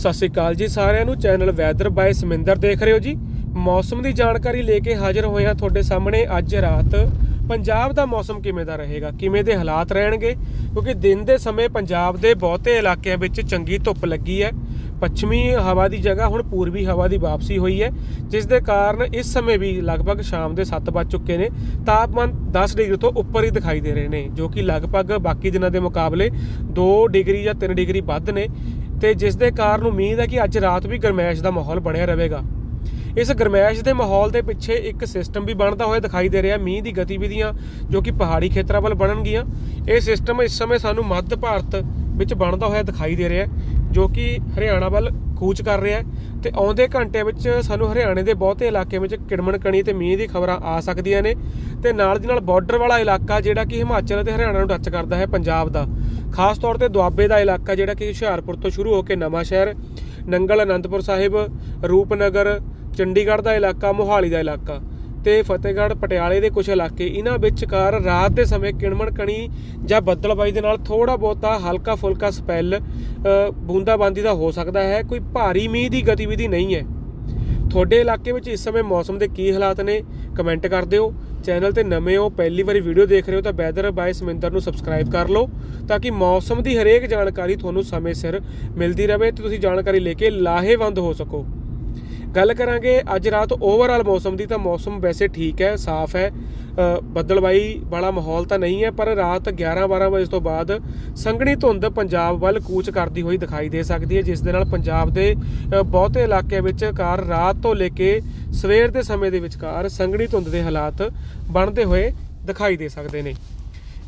ਸਤਿ ਸ਼੍ਰੀ ਅਕਾਲ ਜੀ ਸਾਰਿਆਂ ਨੂੰ। ਚੈਨਲ ਵੈਦਰ ਬਾਏ ਸਮਿੰਦਰ ਦੇਖ ਰਹੇ ਹੋ ਜੀ। ਮੌਸਮ ਦੀ ਜਾਣਕਾਰੀ ਲੈ ਕੇ ਹਾਜ਼ਰ ਹੋਏ ਹਾਂ ਤੁਹਾਡੇ ਸਾਹਮਣੇ ਅੱਜ ਰਾਤ ਪੰਜਾਬ ਦਾ ਮੌਸਮ ਕਿਵੇਂ ਦਾ ਰਹੇਗਾ, ਕਿਵੇਂ ਦੇ ਹਾਲਾਤ ਰਹਿਣਗੇ? ਕਿਉਂਕਿ ਦਿਨ ਦੇ ਸਮੇਂ ਪੰਜਾਬ ਦੇ ਬਹੁਤੇ ਇਲਾਕਿਆਂ ਵਿੱਚ ਚੰਗੀ ਧੁੱਪ ਲੱਗੀ ਹੈ। ਪੱਛਮੀ ਹਵਾ ਦੀ ਜਗ੍ਹਾ ਹੁਣ ਪੂਰਬੀ ਹਵਾ ਦੀ ਵਾਪਸੀ ਹੋਈ ਹੈ, ਜਿਸ ਦੇ ਕਾਰਨ ਇਸ ਸਮੇਂ ਵੀ ਲਗਭਗ ਸ਼ਾਮ ਦੇ 7 ਵੱਜ ਚੁੱਕੇ ਨੇ। ਤਾਪਮਾਨ 10 ਡਿਗਰੀ ਤੋਂ ਉੱਪਰ ਹੀ ਦਿਖਾਈ ਦੇ ਰਹੇ ਨੇ, ਜੋ ਕਿ ਲਗਭਗ ਬਾਕੀ ਦਿਨਾਂ ਦੇ ਮੁਕਾਬਲੇ 2 ਡਿਗਰੀ ਜਾਂ 3 ਡਿਗਰੀ ਵੱਧ ਨੇ। ਤੇ ਜਿਸ ਦੇ ਕਾਰਨ ਉਮੀਦ ਹੈ ਕਿ ਅੱਜ ਰਾਤ ਵੀ ਗਰਮੈਸ਼ ਦਾ ਮਾਹੌਲ ਬਣਿਆ ਰਹੇਗਾ। ਇਸ ਗਰਮੈਸ਼ ਦੇ ਮਾਹੌਲ ਦੇ ਪਿੱਛੇ ਇੱਕ ਸਿਸਟਮ ਵੀ ਬਣਦਾ ਹੋਇਆ ਦਿਖਾਈ ਦੇ ਰਿਹਾ ਮੀਂਹ ਦੀ ਗਤੀਵਿਧੀਆਂ ਜੋ ਕਿ ਪਹਾੜੀ ਖੇਤਰਾਂ ਵੱਲ ਬਣਨਗੀਆਂ। ਇਹ ਸਿਸਟਮ ਇਸ ਸਮੇਂ ਸਾਨੂੰ ਮੱਧ ਭਾਰਤ ਵਿੱਚ ਬਣਦਾ ਹੋਇਆ ਦਿਖਾਈ ਦੇ ਰਿਹਾ ਜੋ ਕਿ ਹਰਿਆਣਾ ਵੱਲ ਕੂਚ ਕਰ ਰਿਹਾ ਹੈ ਤੇ ਆਉਂਦੇ ਘੰਟਿਆਂ ਵਿੱਚ ਸਾਨੂੰ ਹਰਿਆਣੇ ਦੇ ਬਹੁਤੇ ਇਲਾਕੇ ਵਿੱਚ ਕਿੜਮਣ ਕਣੀ ਤੇ ਮੀਂਹ ਦੀ ਖਬਰਾਂ ਆ ਸਕਦੀਆਂ ਨੇ ਤੇ ਨਾਲ ਦੀ ਨਾਲ ਬਾਰਡਰ ਵਾਲਾ ਇਲਾਕਾ ਜਿਹੜਾ ਕਿ ਹਿਮਾਚਲ ਅਤੇ ਹਰਿਆਣਾ ਨੂੰ ਟੱਚ ਕਰਦਾ ਹੈ ਪੰਜਾਬ ਦਾ। ਖਾਸ ਤੌਰ ਤੇ ਦੁਆਬੇ ਦਾ ਇਲਾਕਾ ਜਿਹੜਾ ਕਿ ਹੁਸ਼ਿਆਰਪੁਰ ਤੋਂ ਸ਼ੁਰੂ ਹੋ ਕੇ ਨਵਾਂ ਸ਼ਹਿਰ, ਨੰਗਲ ਅਨੰਦਪੁਰ ਸਾਹਿਬ, ਰੂਪਨਗਰ, ਚੰਡੀਗੜ੍ਹ ਦਾ ਇਲਾਕਾ, ਮੋਹਾਲੀ ਦਾ ਇਲਾਕਾ। ਤੇ ਫਤਿਹਗੜ੍ਹ ਪਟਿਆਲੇ ਦੇ ਕੁਝ ਇਲਾਕੇ। ਇਹਨਾਂ ਵਿਚਕਾਰ ਰਾਤ ਦੇ ਸਮੇਂ ਕਿਣਮਣ ਕਣੀ ਜਾਂ ਬੱਦਲਬਾਈ ਦੇ ਨਾਲ ਥੋੜਾ ਬਹੁਤਾ ਹਲਕਾ ਫੁਲਕਾ ਸਪੈਲ ਬੂੰਦਾਬਾਂਦੀ ਦਾ ਹੋ ਸਕਦਾ ਹੈ। ਕੋਈ ਭਾਰੀ ਮੀਂਹ ਦੀ ਗਤੀਵਿਧੀ ਨਹੀਂ ਹੈ। ਤੁਹਾਡੇ ਇਲਾਕੇ ਵਿੱਚ ਇਸ ਸਮੇਂ ਮੌਸਮ ਦੇ ਕੀ ਹਾਲਾਤ ਨੇ? ਕਮੈਂਟ ਕਰ ਦਿਓ। ਚੈਨਲ ਤੇ ਨਵੇਂ ਹੋ, ਪਹਿਲੀ ਵਾਰੀ ਵੀਡੀਓ ਦੇਖ ਰਹੇ ਹੋ ਤਾਂ ਵੈਦਰ ਬਾਏ ਸਮਿੰਦਰ ਨੂੰ ਸਬਸਕ੍ਰਾਈਬ ਕਰ ਲਓ ਤਾਂ ਕਿ ਮੌਸਮ ਦੀ ਹਰੇਕ ਜਾਣਕਾਰੀ ਤੁਹਾਨੂੰ ਸਮੇਂ ਸਿਰ ਮਿਲਦੀ ਰਹੇ ਤੇ ਤੁਸੀਂ ਜਾਣਕਾਰੀ ਲੈ ਕੇ ਲਾਹੇਵੰਦ ਹੋ ਸਕੋ। ਗੱਲ ਕਰਾਂਗੇ ਅੱਜ ਰਾਤ ਓਵਰਆਲ ਮੌਸਮ ਦੀ ਤਾਂ ਮੌਸਮ ਵੈਸੇ ਠੀਕ ਹੈ ਸਾਫ਼ ਹੈ। ਅ, ਬੱਦਲਬਾਈ ਵਾਲਾ ਮਾਹੌਲ ਤਾਂ ਨਹੀਂ ਹੈ ਪਰ ਰਾਤ 11-12 ਵਜੇ ਤੋਂ ਬਾਅਦ ਸੰਘਣੀ ਧੁੰਦ ਪੰਜਾਬ ਵੱਲ ਕੂਚ ਕਰਦੀ ਹੋਈ ਦਿਖਾਈ ਦੇ ਸਕਦੀ ਹੈ ਜਿਸ ਦੇ ਨਾਲ ਪੰਜਾਬ ਦੇ ਬਹੁਤੇ ਇਲਾਕਿਆਂ ਵਿੱਚ ਕਾਰ ਰਾਤ ਤੋਂ ਲੈ ਕੇ ਸਵੇਰ ਦੇ ਸਮੇਂ ਦੇ ਵਿਚਕਾਰ ਸੰਘਣੀ ਧੁੰਦ ਦੇ ਹਾਲਾਤ ਬਣਦੇ ਹੋਏ ਦਿਖਾਈ ਦੇ ਸਕਦੇ ਨੇ।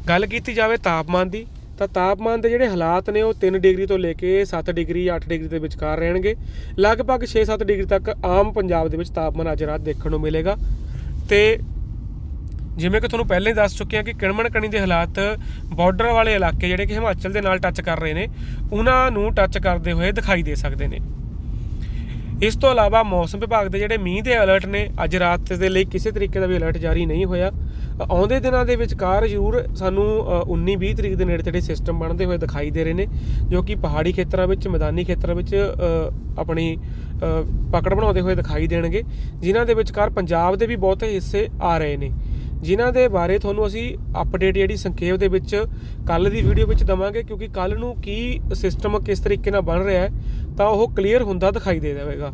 ਗੱਲ ਕੀਤੀ ਜਾਵੇ ਤਾਪਮਾਨ ਦੀ ਤਾਂ ਤਾਪਮਾਨ ਦੇ ਜਿਹੜੇ ਹਾਲਾਤ ਨੇ ਉਹ 3 ਡਿਗਰੀ ਤੋਂ ਲੈ ਕੇ 7 ਡਿਗਰੀ 8 ਡਿਗਰੀ ਦੇ ਵਿਚਕਾਰ ਰਹਿਣਗੇ। ਲਗਭਗ 6-7 ਡਿਗਰੀ ਤੱਕ ਆਮ ਪੰਜਾਬ ਦੇ ਵਿੱਚ ਤਾਪਮਾਨ ਅੱਜ ਰਾਤ ਦੇਖਣ ਨੂੰ ਮਿਲੇਗਾ। ਤੇ ਜਿਵੇਂ ਕਿ ਤੁਹਾਨੂੰ ਪਹਿਲਾਂ ਹੀ ਦੱਸ ਚੁੱਕੇ ਹਾਂ ਕਿ ਕਿਣਮਣ ਕਣੀ ਦੇ ਹਾਲਾਤ ਬਾਰਡਰ ਵਾਲੇ ਇਲਾਕੇ, ਜਿਹੜੇ ਕਿ ਹਿਮਾਚਲ ਦੇ ਨਾਲ ਟੱਚ ਕਰ ਰਹੇ ਨੇ, ਉਹਨਾਂ ਨੂੰ ਟੱਚ ਕਰਦੇ ਹੋਏ ਦਿਖਾਈ ਦੇ ਸਕਦੇ ਨੇ। ਇਸ ਤੋਂ ਇਲਾਵਾ ਮੌਸਮ ਵਿਭਾਗ ਦੇ ਜਿਹੜੇ ਮੀਂਹ ਦੇ ਅਲਰਟ ਨੇ, ਅੱਜ ਰਾਤ ਦੇ ਲਈ ਕਿਸੇ ਤਰੀਕੇ ਦਾ ਵੀ ਅਲਰਟ ਜਾਰੀ ਨਹੀਂ ਹੋਇਆ। ਆਉਂਦੇ ਦਿਨਾਂ ਦੇ ਵਿਚਕਾਰ ਜ਼ਰੂਰ ਸਾਨੂੰ 19-20 ਤਰੀਕ ਦੇ ਨੇੜੇ ਤੇੜੇ ਸਿਸਟਮ ਬਣਦੇ ਹੋਏ ਦਿਖਾਈ ਦੇ ਰਹੇ ਨੇ, ਜੋ ਕਿ ਪਹਾੜੀ ਖੇਤਰਾਂ ਵਿੱਚ, ਮੈਦਾਨੀ ਖੇਤਰਾਂ ਵਿੱਚ ਆਪਣੀ ਪਕੜ ਬਣਾਉਂਦੇ ਹੋਏ ਦਿਖਾਈ ਦੇਣਗੇ, ਜਿਨ੍ਹਾਂ ਦੇ ਵਿਚਕਾਰ ਪੰਜਾਬ ਦੇ ਵੀ ਬਹੁਤੇ ਹਿੱਸੇ ਆ ਰਹੇ ਨੇ। ਜਿਨ੍ਹਾਂ ਦੇ ਬਾਰੇ ਤੁਹਾਨੂੰ ਅਸੀਂ ਅਪਡੇਟ ਜਿਹੜੀ ਸੰਖੇਪ ਦੇ ਵਿੱਚ ਕੱਲ ਦੀ ਵੀਡੀਓ ਵਿੱਚ ਦਵਾਂਗੇ, ਕਿਉਂਕਿ ਕੱਲ ਨੂੰ ਕੀ ਸਿਸਟਮ ਕਿਸ ਤਰੀਕੇ ਨਾਲ ਬਣ ਰਿਹਾ ਹੈ, ਤਾਂ ਉਹ ਕਲੀਅਰ ਹੁੰਦਾ ਦਿਖਾਈ ਦੇ ਦੇਵੇਗਾ।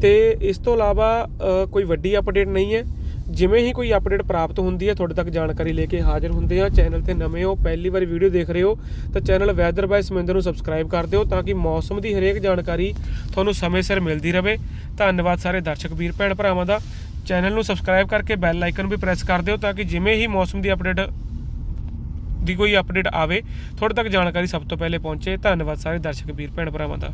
ਤੇ ਇਸ ਤੋਂ ਇਲਾਵਾ ਕੋਈ ਵੱਡੀ ਅਪਡੇਟ ਨਹੀਂ ਹੈ। ਜਿਵੇਂ ਹੀ ਕੋਈ ਅਪਡੇਟ ਪ੍ਰਾਪਤ ਹੁੰਦੀ ਹੈ, ਤੁਹਾਡੇ ਤੱਕ ਜਾਣਕਾਰੀ ਲੈ ਕੇ ਹਾਜ਼ਰ ਹੁੰਦੇ ਹਾਂ। ਚੈਨਲ ਤੇ ਨਵੇਂ ਹੋ, ਪਹਿਲੀ ਵਾਰ ਵੀਡੀਓ ਦੇਖ ਰਹੇ ਹੋ, ਤਾਂ ਚੈਨਲ ਵੈਦਰ ਬਾਈ ਸਮਿੰਦਰ ਨੂੰ ਸਬਸਕ੍ਰਾਈਬ ਕਰ ਦਿਓ, ਤਾਂ ਕਿ ਮੌਸਮ ਦੀ ਹਰੇਕ ਜਾਣਕਾਰੀ ਤੁਹਾਨੂੰ ਸਮੇਂ ਸਿਰ ਮਿਲਦੀ ਰਹੇ। ਧੰਨਵਾਦ ਸਾਰੇ ਦਰਸ਼ਕ ਵੀਰ ਭੈਣ ਭਰਾਵਾਂ ਦਾ। ਚੈਨਲ ਨੂੰ ਸਬਸਕ੍ਰਾਈਬ ਕਰਕੇ ਬੈਲ ਆਈਕਨ ਵੀ ਪ੍ਰੈਸ ਕਰ ਦਿਓ ਤਾਂ ਕਿ ਜਿਵੇਂ ਹੀ ਮੌਸਮ ਦੀ ਅਪਡੇਟ ਦੀ ਕੋਈ ਅਪਡੇਟ ਆਵੇ, ਤੁਹਾਡੇ ਤੱਕ ਜਾਣਕਾਰੀ ਸਭ ਤੋਂ ਪਹਿਲੇ ਪਹੁੰਚੇ। ਧੰਨਵਾਦ ਸਾਰੇ ਦਰਸ਼ਕ, ਵੀਰ, ਭੈਣ ਭਰਾਵਾਂ ਦਾ।